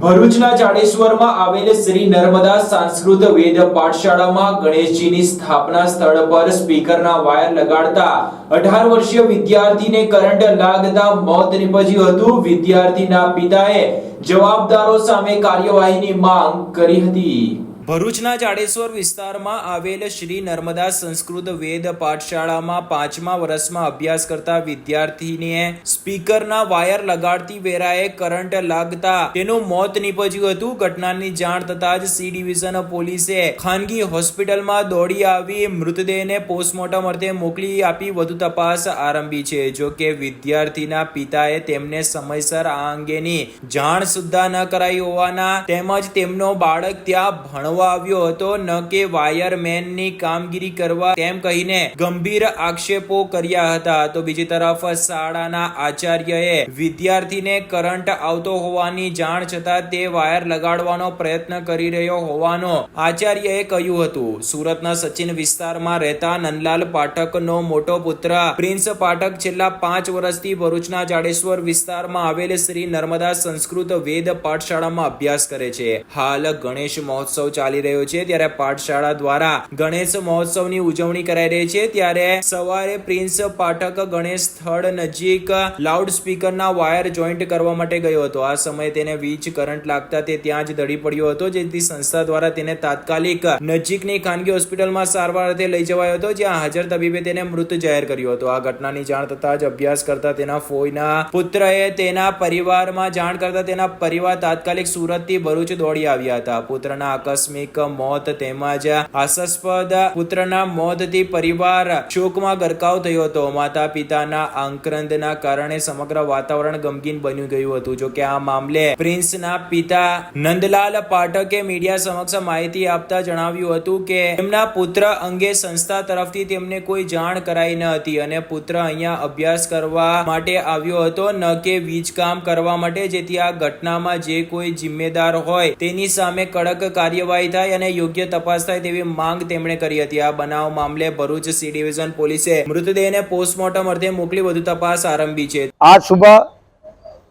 ભરૂચના જાડેશ્વરમાં આવેલ શ્રી નર્મદા સંસ્કૃત વેદ પાઠશાળામાં ગણેશજીની સ્થાપના સ્થળ પર સ્પીકરના વાયર લગાડતા અઢાર વર્ષીય વિદ્યાર્થીને કરંટ લાગતા મોત નિપજ્યું હતું. વિદ્યાર્થીના પિતાએ જવાબદારો સામે કાર્યવાહીની માંગ કરી હતી. ભરૂચના જાડેશ્વર વિસ્તારમાં આવેલ શ્રી નર્મદા સંસ્કૃત વેદ પાઠશાળામાં પાંચમા વર્ષમાં અભ્યાસ કરતા વિદ્યાર્થીને સ્પીકરના વાયર લગાડતી વેરાએ કરંટ લાગતા તેનું મોત નીપજ્યું હતું. ઘટનાની જાણ થતાં જ સી ડિવિઝન પોલીસે ખાનગી હોસ્પિટલમાં દોડી આવી, મૃતદેહને પોસ્ટમોર્ટમ અર્થે મોકલી આપી વધુ તપાસ આરંભી છે. જો કે વિદ્યાર્થીના પિતાએ તેમને સમયસર આ અંગેની જાણ સુદ્ધા ન કરાઈ હોવાના તેમજ તેમનો બાળક ત્યાં ભણવા આવ્યો હતો, ન કે વાયરમેનની કામગીરી કરવા તેમ કહીને ગંભીર આક્ષેપો કર્યા હતા. તો બીજી તરફ શાળાના આચાર્યએ વિદ્યાર્થીને કરંટ આવતો હોવાની જાણ છતાં તે વાયર લગાડવાનો પ્રયત્ન કરી રહ્યો હોવાનો આચાર્યએ કહ્યું હતું. સુરતના સચિન વિસ્તારમાં રહેતા નંદલાલ પાઠકનો મોટો પુત્ર, પ્રિન્સ પાઠક છેલ્લા પાંચ વર્ષથી ભરૂચના જાડેશ્વર વિસ્તારમાં આવેલ શ્રી નર્મદા સંસ્કૃત વેદ પાઠશાળામાં અભ્યાસ કરે છે. હાલ ગણેશ મહોત્સવ ચાલી રહ્યો છે ત્યારે પાઠશાળા દ્વારા ગણેશ મહોત્સવની ઉજવણી કરાઈ રહી છે ત્યારે સવારે પ્રિન્સ પાઠક ગણેશ સ્થળ નજીક લાઉડ સ્પીકરના વાયર જોઈન્ટ કરવા માટે ગયો હતો. આ સમયે તેને વીજ કરંટ લાગતા તે ત્યાં જ દડી પડ્યો હતો, જેથી સંસ્થા દ્વારા તેને તાત્કાલિક નજીકની ખાનગી હોસ્પિટલમાં સારવાર અર્થે લઈ જવાયો હતો, જ્યાં હાજર તબીબે તેને મૃત જાહેર કર્યો હતો. આ ઘટનાની જાણ થતા જ અભ્યાસ કરતા તેના ફોઈના પુત્રએ તેના પરિવારમાં જાણ કરતા તેના પરિવાર તાત્કાલિક સુરતથી ભરૂચ દોડી આવ્યા હતા. પુત્રના આકસ્મિક મોત તેમજ આશાસ્પદ પુત્રના મોતથી પરિવાર શોકમાં ગરકાવ થયો હતો. માતા પિતાના આક્રંદના કારણે સમગ્ર વાતાવરણ ગમગીન બન્યું ગયું હતું. જો કે આ મામલે પ્રિન્સના પિતા નંદલાલ પાઠકે મીડિયા સમક્ષ માહિતી આપતા જણાવ્યું હતું કે, તેમના પુત્ર અંગે સંસ્થા તરફથી તેમને કોઈ જાણ કરાઈ ન હતી અને પુત્ર અહીંયા અભ્યાસ કરવા માટે આવ્યો હતો. ન કે વીજકામ કરવા માટે. જેથી આ ઘટનામાં જે કોઈ જિમ્મેદાર હોય તેની સામે કડક કાર્યવાહી થાય અને યોગ્ય તપાસ થાય તેવી માંગ તેમણે કરી હતી આ બનાવ મામલે ભરૂચ સી ડિવિઝન પોલીસે મૃતદેહને પોસ્ટમોર્ટમ અર્થે મોકલી વધુ તપાસ આરંભી છે आज सुबह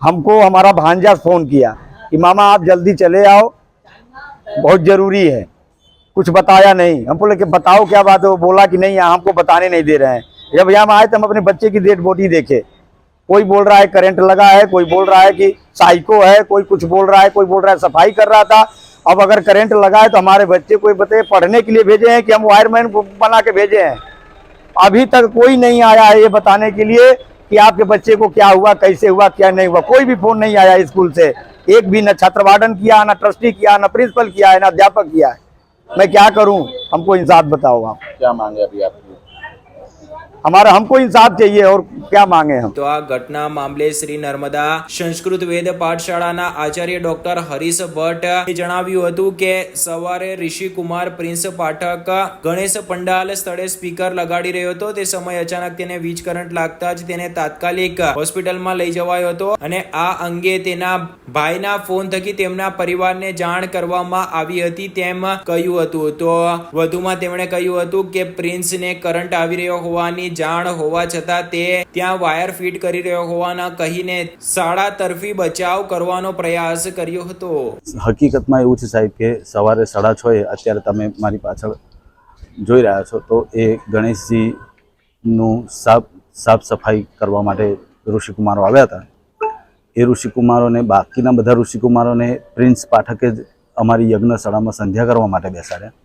हमको हमारा भांजा फोन किया कि मामा आप जल्दी चले आओ बहुत जरूरी है कुछ बताया नहीं हम बोले कि बताओ क्या बात है वो बोला कि नहीं हमको बताने नहीं दे रहे हैं जब यहाँ हम आए तो हम अपने बच्चे की डेड बॉडी देखे कोई बोल रहा है करंट लगा है कोई बोल रहा है कि साइको है कोई कुछ बोल रहा है कोई बोल रहा है सफाई कर रहा था अब अगर करंट लगा है तो हमारे बच्चे को बताए पढ़ने के लिए भेजे हैं कि हम वायरमैन बना के भेजे हैं? अभी तक कोई नहीं आया है ये बताने के लिए कि आपके बच्चे को क्या हुआ, कैसे हुआ, क्या नहीं हुआ। कोई भी फ़ोन नहीं आया स्कूल से। एक भी न छात्र वार्डन किया, ना ट्रस्टी किया, ना प्रिंसिपल किया है, ना अध्यापक किया है। मैं क्या करूँ? हमको इंसाफ बताओ आप। क्या मांगे अभी आपकी? हमारा हमको इंसाफ चाहिए और क्या मांगे हम તો આ ઘટના મામલે શ્રી નર્મદા સંસ્કૃત વેદ પાઠશાળાના આચાર્ય ડોક્ટર હરીશ ભટ્ટ જણાવ્યું હતું કે સવારે ઋષિકુમાર પ્રિન્સ પાઠક ગણેશ પંડાલ સ્થળે સ્પીકર લગાડી રહ્યો હતો તે સમયે અચાનક તેને વીજ કરંટ લાગતા જ તેને તાત્કાલિક હોસ્પિટલમાં લઈ જવાયો હતો અને આ અંગે તેના ભાઈના ફોન થકી તેમના પરિવારને જાણ કરવામાં આવી હતી તેમ કહ્યું હતું તો વધુમાં તેમણે કહ્યું હતું કે પ્રિન્સને કરંટ આવી રહ્યો હોવાની જાણ હોવા છતાં તે ત્યાં વાયર ફિટ કરી રહ્યો હોવાના કહીને શાળા તરફી બચાવ કરવાનો પ્રયાસ કર્યો હતો. હકીકતમાં એવું છે સાહેબ કે સવારે સાડા છ અત્યારે તમે મારી પાછળ જોઈ રહ્યા છો તો એ ગણેશજીનું સાફ સાફ સફાઈ કરવા માટે ઋષિકુમારો આવ્યા હતા. એ ઋષિકુમારોને, બાકીના બધા ઋષિકુમારોને પ્રિન્સ પાઠકે જ અમારી યજ્ઞશાળામાં સંધ્યા કરવા માટે બેસાડ્યા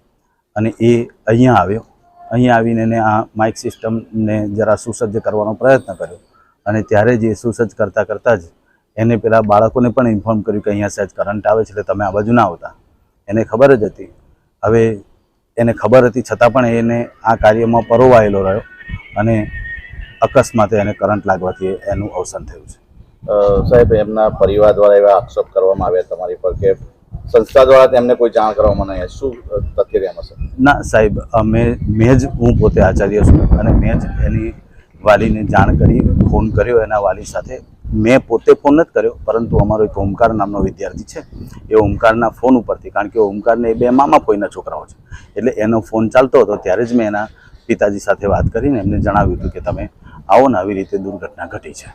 અને એ અહીંયા આવ્યો. અહીંયા આવીને એને આ માઇક સિસ્ટમને જરા સુસજ્જ કરવાનો પ્રયત્ન કર્યો. અને ત્યારે જ સુસજ્જ કરતાં કરતાં જ એને પેલા બાળકોને પણ ઇન્ફોર્મ કર્યું કે અહીંયા સહેજ કરંટ આવે છે, એટલે તમે આ બાજુ ના આવતા. એને ખબર જ હતી. હવે એને ખબર હતી, છતાં પણ એને આ કાર્યમાં પરોવાયેલો રહ્યો અને અકસ્માતે એને કરંટ લાગવાથી એનું અવસાન થયું છે. સાહેબ, એમના પરિવાર દ્વારા એવા આક્ષેપ કરવામાં આવ્યા તમારી પર કે સંસ્થા દ્વારા તેમને કોઈ જાણ કરવામાં નહીં શું તેમાં છે ના, સાહેબ, અમે, મેં જ, હું પોતે આચાર્ય છું અને મેં જ એની વાલીને જાણ કરી, ફોન કર્યો એના વાલી સાથે. મેં પોતે ફોન નથી કર્યો, પરંતુ અમારો એક ઓમકાર નામનો વિદ્યાર્થી છે. એ ઓમકારના ફોન ઉપરથી, કારણ કે ઓમકારને એ બે મામા કોઈના છોકરાઓ છે. એટલે એનો ફોન ચાલતો હતો, ત્યારે જ મેં એના પિતાજી સાથે વાત કરીને એમને જણાવ્યું હતું કે તમે આવો ને આવી રીતે દુર્ઘટના ઘટી છે.